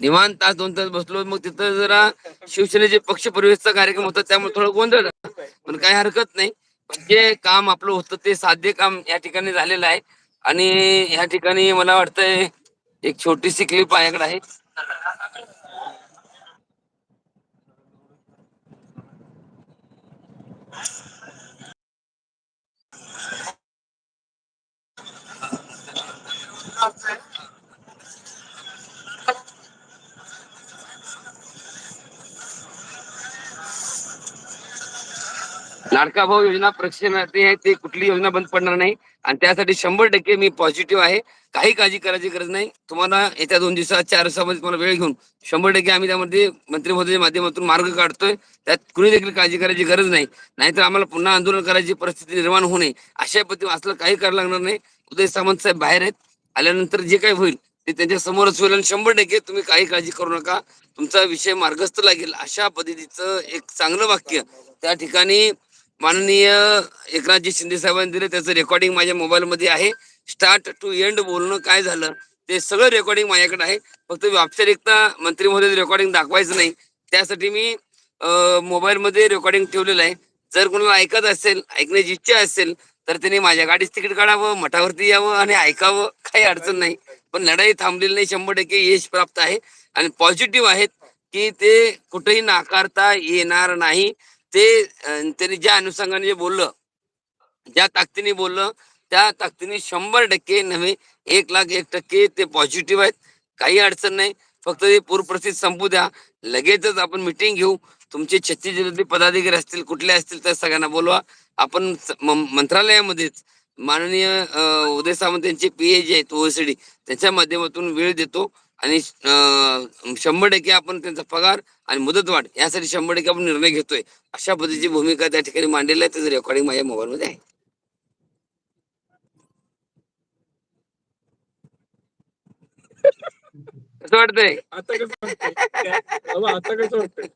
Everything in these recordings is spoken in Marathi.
निवांत तास दोन तास बसलो मग तिथं जरा शिवसेनेचे पक्ष प्रवेशचा कार्यक्रम होता त्यामुळे थोडं गोंधळ. पण काही हरकत नाही. पण जे काम आपलं होतं ते साध्य काम या ठिकाणी झालेलं आहे. आणि या ठिकाणी मला वाटतंय एक छोटीशी क्लिप माझ्याकडे आहे. लाडका भाऊ योजना प्रक्षेपणार्थी आहे ते कुठली योजना बंद पडणार नाही. आणि त्यासाठी शंभर टक्के मी पॉझिटिव्ह आहे. काही काळजी करायची गरज नाही. तुम्हाला येत्या दोन दिवसात चार दिवसामध्ये तुम्हाला वेळ घेऊन शंभर टक्के आम्ही त्यामध्ये मंत्री महोदयाच्या माध्यमातून मार्ग काढतोय. त्यात कुणी देखील काळजी करायची गरज नाही. नाहीतर आम्हाला पुन्हा आंदोलन करायची परिस्थिती निर्माण होऊ नये. अशा पद्धतीने असलं काही करायला लागणार नाही. उदय सामंत साहेब बाहेर आहेत. आल्यानंतर जे काही होईल ते त्यांच्या समोरच होईल. आणि शंभर टक्के तुम्ही काही काळजी करू नका. तुमचा विषय मार्गस्थ लागेल. अशा पद्धतीचं एक चांगलं वाक्य त्या ठिकाणी माननीय एकनाथजी शिंदे साहेबांनी दिले. त्याचं रेकॉर्डिंग माझ्या मोबाईलमध्ये आहे. स्टार्ट टू एंड बोलणं काय झालं ते सगळं रेकॉर्डिंग माझ्याकडे आहे. फक्त औपचारिकता मंत्री महोदय रेकॉर्डिंग दाखवायचं नाही. त्यासाठी मी मोबाईलमध्ये रेकॉर्डिंग ठेवलेलं आहे. जर कोणाला ऐकत असेल ऐकण्याची इच्छा असेल तर त्यांनी माझ्या गाडीच तिकीट काढावं मठावरती यावं आणि ऐकावं काही अडचण नाही. पण लढाई थांबलेली नाही शंभर टक्के यश प्राप्त आहे. आणि पॉझिटिव्ह आहेत की ते कुठेही नाकारता येणार नाही. ते त्यांनी ज्या अनुषंगाने जे बोललं ज्या ताकदीने बोललं त्या ताकदीने शंभर टक्के नव्हे एक लाख एक टक्के ते पॉझिटिव्ह आहेत. काही अडचण नाही. फक्त ते पूरपरिस्थिती संपू द्या. लगेचच आपण मिटिंग घेऊ. तुमचे छत्तीस जिल्ह्यातले पदाधिकारी असतील कुठले असतील तर सगळ्यांना बोलवा. आपण म- मंत्रालयामध्येच माननीय उदय सामंत यांचे पी ए जे आहेत ओएसडी त्यांच्या माध्यमातून वेळ देतो. आणि शंभर टक्के आपण त्यांचा पगार आणि मुदतवाढ यासाठी शंभर टक्के आपण निर्णय घेतोय. अशा पद्धतीची भूमिका त्या ठिकाणी मांडलेली आहे. त्याचं रेकॉर्डिंग माझ्या मोबाईल मध्ये आहे. कसं वाटतंय? आता कसं आता कसं वाटतंय?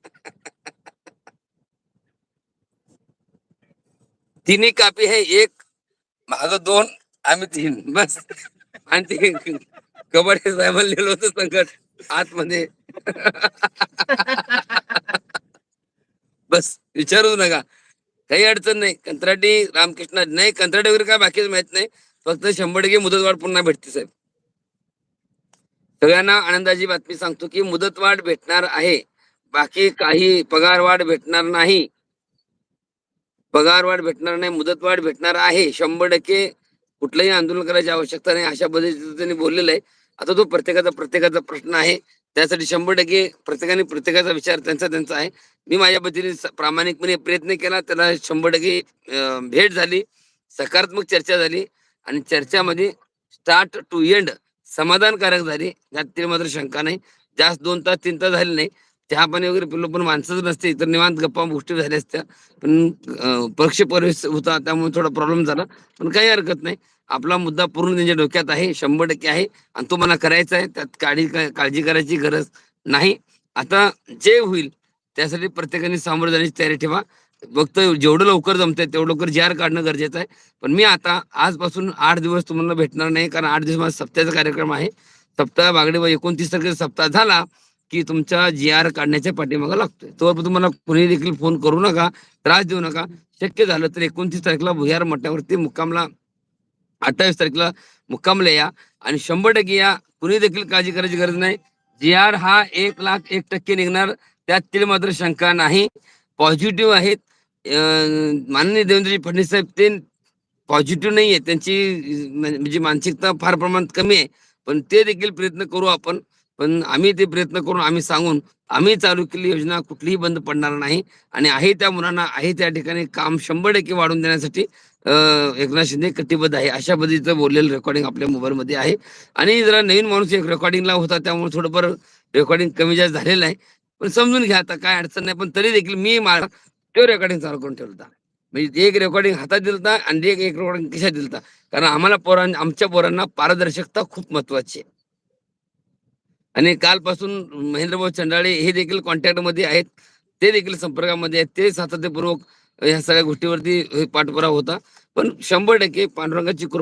तिन्ही कापी आहे एक माग दोन आम्ही तीन. बस. आणि ते कबड्डी साहेबांना लिहिलं होतं संकट. आतमध्ये. बस विचारू नका. काही अडचण नाही. कंत्राटी रामकृष्ण नाही कंत्राटी वगैरे काय बाकीच माहीत नाही. फक्त शंभर टक्के मुदतवाढ पुन्हा भेटते साहेब. सगळ्यांना आनंदाची बातमी सांगतो की मुदतवाढ भेटणार आहे. बाकी काही पगारवाढ भेटणार नाही. पगारवाढ भेटणार नाही मुदतवाढ भेटणार आहे. शंभर टक्के कुठलंही आंदोलन करायची आवश्यकता नाही. अशा पद्धतीचं त्यांनी बोललेलं आहे. आता तो प्रत्येकाचा प्रत्येकाचा प्रश्न आहे. त्यासाठी शंभर टक्के प्रत्येकाने प्रत्येकाचा विचार त्यांचा त्यांचा आहे. मी माझ्या पद्धतीने प्रामाणिकपणे प्रयत्न केला. त्याला शंभर टक्के भेट झाली. सकारात्मक चर्चा झाली. आणि चर्चामध्ये स्टार्ट टू एंड समाधानकारक झाली. त्यात मात्र शंका नाही. जास्त दोन तास तीन तास झाले नाही. चहा पाणी वगैरे पिलो पण माणसंच नसते. तर निवांत गप्पा गोष्टी झाल्या असत्या. पण पक्ष प्रवेश होता त्यामुळे थोडा प्रॉब्लेम झाला. पण काही हरकत नाही. आपला मुद्दा पूर्ण त्यांच्या डोक्यात आहे. शंभर टक्के आहे. आणि तो मला करायचा आहे. त्यात काळजी काळजी करायची गरज नाही. आता जे होईल त्यासाठी प्रत्येकाने सामोरं जाण्याची तयारी ठेवा. फक्त जेवढं लवकर जमतंय तेवढं लवकर जी आर काढणं गरजेचं आहे. पण मी आता आजपासून आठ दिवस तुम्हाला भेटणार नाही. कारण आठ दिवस माझा सप्ताहाचा कार्यक्रम आहे. सप्ताह बागडे व एकोणतीस तारखेचा सप्ताह झाला. की तुमचा जी आर काढण्याच्या पाठीमागा लागतोय. तोवर तुम्हाला कुणी देखील फोन करू नका त्रास देऊ नका. शक्य झालं तर एकोणतीस तारखेला भुयार मठावरती मुक्कामला अठ्ठावीस तारखेला मुक्कामला या. आणि शंभर टक्के या. कुणी देखील काळजी करायची गरज नाही. जी आर हा एक लाख एक टक्के निघणार. त्यातील मात्र शंका नाही. पॉझिटिव्ह आहेत. माननीय देवेंद्रजी फडणवीस साहेब ते पॉझिटिव्ह नाही आहे त्यांची म्हणजे मानसिकता फार प्रमाणात कमी आहे. पण ते देखील प्रयत्न करू आपण. पण आम्ही ते प्रयत्न करून आम्ही सांगून आम्ही चालू केलेली योजना कुठलीही बंद पडणार नाही. आणि आहे त्या मुलांना आहे त्या ठिकाणी काम शंभर टक्के वाढवून देण्यासाठी एकनाथ शिंदे कटिबद्ध आहे. अशा पद्धतीचं बोललेलं रेकॉर्डिंग आपल्या मोबाईल मध्ये आहे. आणि जरा नवीन माणूस एक रेकॉर्डिंगला होता त्यामुळे थोडंफार रेकॉर्डिंग कमी जास्त झालेलं आहे पण समजून घ्या आता काय अडचण नाही पण तरी देखील मी मला तो रेकॉर्डिंग चालू करून ठेवला म्हणजे एक रेकॉर्डिंग हातात दिलता आणि एक एक रेकॉर्डिंग कशा दिलता कारण आम्हाला पोरां आमच्या पोरांना पारदर्शकता खूप महत्वाची आहे. आणि कालपासून महेंद्रभाऊ चंडाळे हे देखील कॉन्टॅक्टमध्ये आहेत. ते देखील संपर्कामध्ये आहेत. ते सातत्यपूर्वक ह्या सगळ्या गोष्टीवरती पाठपुरावा होता. पण शंभर टक्के पांडुरंगाची कृपा